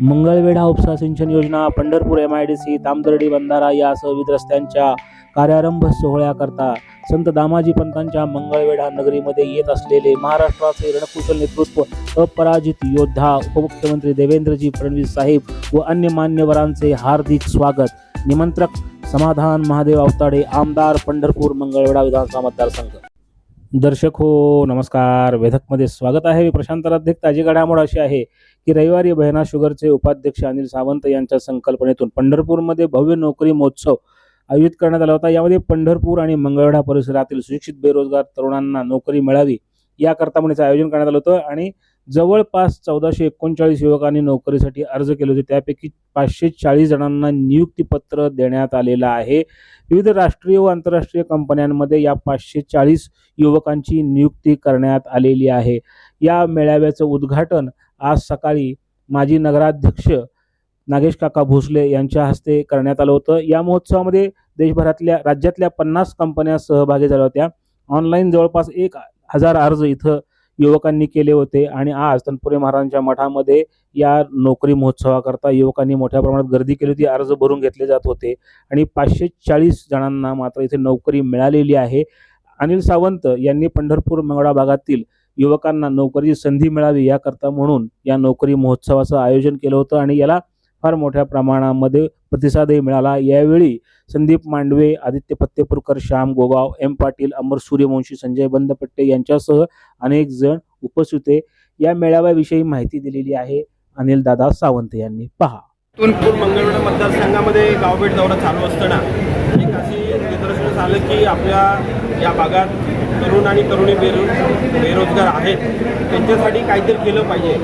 मंगळवेढा उपसा सिंचन योजना Pandharpur M I D C Tamdardi बंधारा यासह विविध रस्त्यांच्या कार्यारंभ सोहळ्याकरता संत दामाजी पंतांच्या मंगळवेढा नगरीमध्ये येत असलेले महाराष्ट्राचे रणकुशल नेतृत्व अपराजित योद्धा उपमुख्यमंत्री देवेंद्रजी फडणवीस साहेब व अन्य मान्यवरांचे हार्दिक स्वागत. निमंत्रक समाधान महादेव आवताडे आमदार पंढरपूर मंगळवेढा विधानसभा मतदारसंघ. दर्शक हो नमस्कार. वेधकमध्ये स्वागत आहे. मी प्रशांत राध्यक ताजी घडामोड अशी आहे की रविवारी बहिणा शुगरचे उपाध्यक्ष अनिल सावंत यांच्या संकल्पनेतून पंढरपूरमध्ये भव्य नोकरी महोत्सव आयोजित करण्यात आला होता. यामध्ये पंढरपूर आणि मंगळवेढा परिसरातील सुशिक्षित बेरोजगार तरुणांना नोकरी मिळावी याकरता म्हणून आयोजन करण्यात आलं होतं आणि जवळपास चौदाशे एकोणचाळीस युवकांनी नोकरीसाठी अर्ज केले होते. त्यापैकी पाचशे चाळीस जणांना नियुक्तीपत्र देण्यात आलेलं आहे. विविध राष्ट्रीय व आंतरराष्ट्रीय कंपन्यांमध्ये या पाचशे चाळीस युवकांची नियुक्ती करण्यात आलेली आहे. या मेळाव्याचं उद्घाटन आज सकाळी माजी नगराध्यक्ष नागेश काका भोसले यांच्या हस्ते करण्यात आलं होतं. या महोत्सवामध्ये देशभरातल्या राज्यातल्या पन्नास कंपन्या सहभागी झाल्या होत्या. ऑनलाईन जवळपास एक हजार अर्ज इथं युवकांनी केले होते आणि आज तनपुरे महाराजांच्या मठामध्ये या नोकरी महोत्सवाकरता युवकांनी मोठ्या प्रमाणात गर्दी केली होती. अर्ज भरून घेतले जात होते आणि पाचशे चाळीस जणांना मात्र इथे नोकरी मिळालेली आहे. अनिल सावंत यांनी पंढरपूर मंगळा भागातील युवकांना नोकरीची संधी मिळावी याकरता म्हणून या नोकरी महोत्सवाचं आयोजन केलं होतं आणि याला फार मोठ्या प्रमाणामध्ये प्रतिसादही मिळाला. यावेळी संदीप मांडवे आदित्य फत्तेपूरकर श्याम गोगाव एम पाटील अमर सूर्यवंशी संजय बंदपट्टे यांच्यासह अनेक जण उपस्थित होते. या मेळाव्याविषयी माहिती दिलेली आहे अनिल दादा सावंत यांनी. पहा. तुनपूर मंगळवेढा मतदारसंघामध्ये गावभेट दौरा चालू असताना एक अशी निदर्शनास आलं की आपल्या या भागात तरुण आणि तरुणी बेरो बेरोजगार आहेत. त्यांच्यासाठी काहीतरी केलं पाहिजे.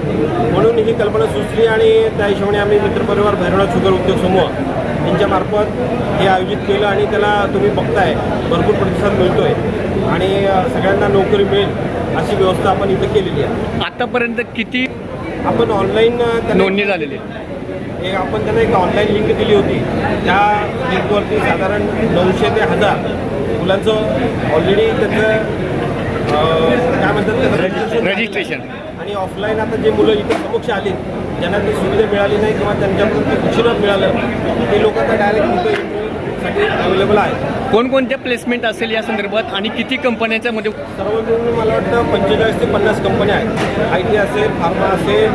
म्हणून ही कल्पना सुचली आणि त्या हिशोबाने आम्ही मित्रपरिवार भैरवनाथ शुगर उद्योग समूह यांच्यामार्फत हे आयोजित केलं आणि त्याला तुम्ही बघताय भरपूर प्रतिसाद मिळतोय. आणि अ, सगळ्यांना नोकरी मिळेल अशी व्यवस्था आपण इथं केलेली आहे. आतापर्यंत किती आपण ऑनलाईन नोंदणी झालेली आहे? एक आपण त्यांना एक ऑनलाईन लिंक दिली होती. त्या लिंकवरती साधारण नऊशे ते हजार मुलांचं ऑलरेडी त्याचं काय म्हणतात रजिस्ट्रेशन आणि ऑफलाईन आता जे मुलं इथे समक्ष आली ज्यांना ती सुविधा मिळाली नाही किंवा त्यांच्याकडून ते उशिरा मिळालं ते लोक आता डायरेक्ट इंटरव्ह्यूसाठी अवेलेबल आहेत कोणकोणत्या प्लेसमेंट असेल या संदर्भात आणि किती कंपन्याच्या मध्ये सर्व मिळून मला वाटतं पंचेचाळीस ते पन्नास कंपन्या आहेत. आय टी असेल फार्मा असेल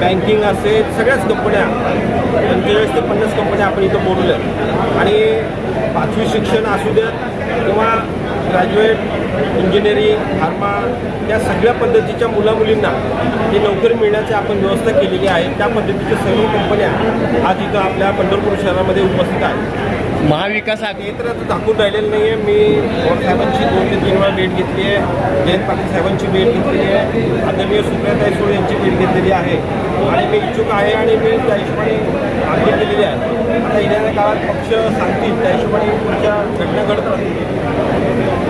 बँकिंग असेल सगळ्याच कंपन्या पंचेचाळीस ते पन्नास कंपन्या आपण इथं बोलवल्या आहेत. आणि पाचवी शिक्षण असू द्यात किंवा ग्रॅज्युएट इंजिनिअरिंग फार्मा या सगळ्या पद्धतीच्या मुलामुलींना ही नोकरी मिळण्याची आपण व्यवस्था केलेली आहे. त्या पद्धतीच्या सर्व कंपन्या आज इथं आपल्या पंढरपूर शहरामध्ये उपस्थित आहेत. महाविकास आघाडी तर आता दाखवून राहिलेलं नाही आहे मी पवार साहेबांची दोन ते तीन वेळा भेट घेतली आहे. जयंत पाटील साहेबांची भेट घेतलेली आहे. आदरणीय सुप्रियाताई सुळे यांची भेट घेतलेली आहे. आणि मी इच्छुक आहे आणि मी त्या हिशोबाने मागणी केलेली आहे. आता येणाऱ्या काळात पक्ष सांगतील त्या हिशोबाने पुढच्या घटना घडत राहतील